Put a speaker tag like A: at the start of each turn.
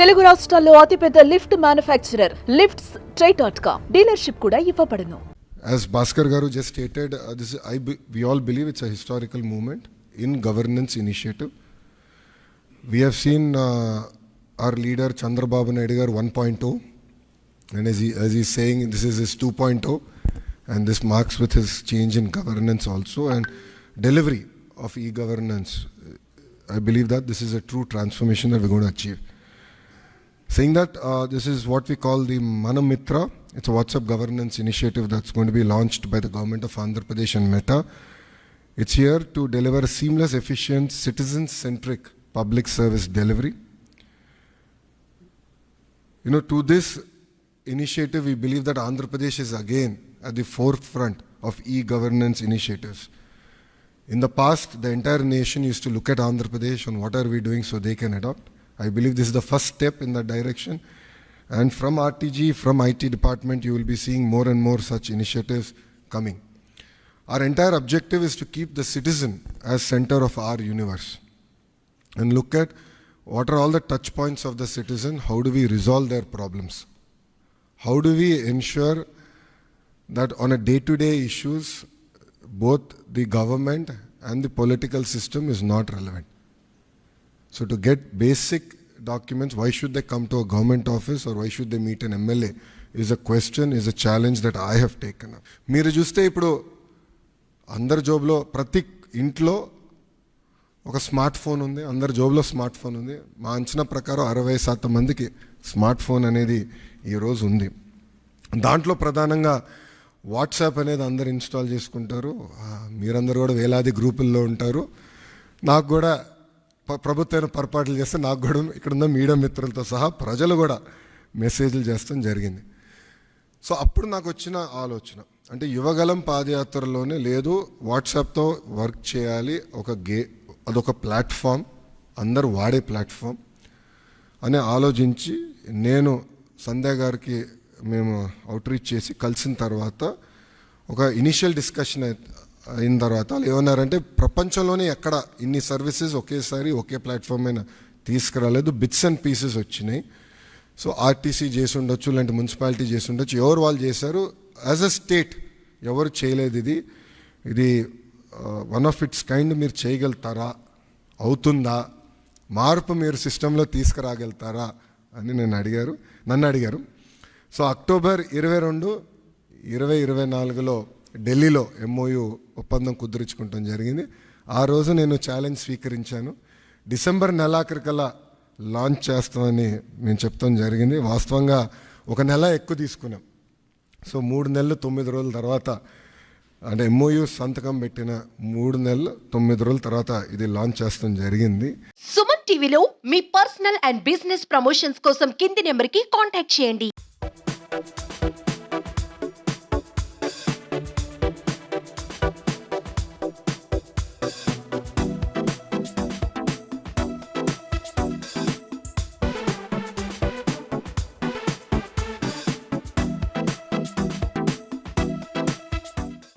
A: తెలుగు రాష్ట్రాల్లో అతిపెద్ద lift manufacturer lifts try dot com dealership కూడా ఇవ్వబడును
B: As Bhaskar Garu just stated, uh, this is, I be- we all believe it's a historical movement in governance initiative. We have seen uh, our leader Chandrababu Naidu Garu 1.0, and as, he, as he's saying, this is his 2.0, and this marks with his change in governance also and delivery of e-governance. I believe that this is a true transformation that we're going to achieve. Saying that, uh, this is what we call the Manamitra. It's a WhatsApp governance initiative that's going to be launched by the government of Andhra Pradesh and Meta. It's here to deliver seamless, efficient, citizen-centric public service delivery. You know, to this initiative, we believe that Andhra Pradesh is again at the forefront of e-governance initiatives. In the past, the entire nation used to look at Andhra Pradesh on what are we doing so they can adopt. I believe this is the first step in that direction. And from RTG, from IT department, you will be seeing more and more such initiatives coming. Our entire objective is to keep the citizen as center of our universe and look at what are all the touch points of the citizen, how do we resolve their problems? How do we ensure that on a day to day issues, both the government and the political system is not relevant? So to get basic documents, why should they come to a government office or why should they meet an MLA is a question, is a challenge that I have taken up. మీరు చూస్తే ఇప్పుడు అందరి జాబ్లో ప్రతి ఇంట్లో ఒక smart phone ఉంది అందరి జాబ్లో స్మార్ట్ ఫోన్ ఉంది. మా అంచనా ప్రకారం అరవై శాతం మందికి స్మార్ట్ ఫోన్ అనేది ఈరోజు ఉంది. దాంట్లో ప్రధానంగా వాట్సాప్ అనేది అందరు ఇన్స్టాల్ చేసుకుంటారు. మీరందరూ కూడా వేలాది గ్రూపుల్లో ఉంటారు. నాకు కూడా ప్రభుత్వం పొరపాట్లు చేస్తే నాకు కూడా ఇక్కడ ఉన్న మీడియా మిత్రులతో సహా ప్రజలు కూడా మెసేజ్లు చేస్తాం జరిగింది. సో అప్పుడు నాకు వచ్చిన ఆలోచన. అంటే యువగలం పాదయాత్రలోనే లేదు వాట్సాప్తో వర్క్ చేయాలి ఒక గే అదొక ప్లాట్ఫామ్ అందరు వాడే ప్లాట్ఫామ్ అని ఆలోచించి నేను సంధ్య గారికి మేము అవుట్రీచ్ చేసి కలిసిన తర్వాత ఒక ఇనిషియల్ డిస్కషన్ అయిన తర్వాత వాళ్ళు ఏమన్నారంటే ప్రపంచంలోనే ఎక్కడ ఇన్ని సర్వీసెస్ ఒకేసారి ఒకే ప్లాట్ఫామ్ మీద తీసుకురాలేదు. బిట్స్ అండ్ పీసెస్ వచ్చినాయి. సో ఆర్టీసీ చేసి ఉండొచ్చు లేదంటే మున్సిపాలిటీ చేసి ఉండొచ్చు. ఎవరు వాళ్ళు చేశారు? యాజ్ అ స్టేట్ ఎవరు చేయలేదు ఇది. ఇది వన్ ఆఫ్ ఇట్స్ కైండ్ మీరు చేయగలుగుతారా? అవుతుందా? మార్పు మీరు సిస్టంలో తీసుకురాగలుగుతారా? అని నేను అడిగారు. నన్ను అడిగారు. సో అక్టోబర్ ఇరవై రెండు ఇరవై ఇరవై నాలుగులో ఢిల్లీలో ఎంఓయు ఒప్పందం కుదుర్చుకుంటాం జరిగింది. ఆ రోజు నేను ఛాలెంజ్ స్వీకరించాను. డిసెంబర్ నెలాఖరికల్లా లాంచ్ చేస్తామని నేను చెప్తాం జరిగింది. వాస్తవంగా ఒక నెల ఎక్కువ తీసుకున్నాం. సో మూడు నెలలు తొమ్మిది రోజుల తర్వాత అంటే ఎంఓయు సంతకం పెట్టిన మూడు నెలలు తొమ్మిది రోజుల తర్వాత ఇది లాంచ్ చేస్తాం జరిగింది.
C: సుమన్ టీవీలో మీ పర్సనల్ అండ్ బిజినెస్ ప్రమోషన్స్ కోసం కింది నెంబర్కి కాంటాక్ట్ చేయండి.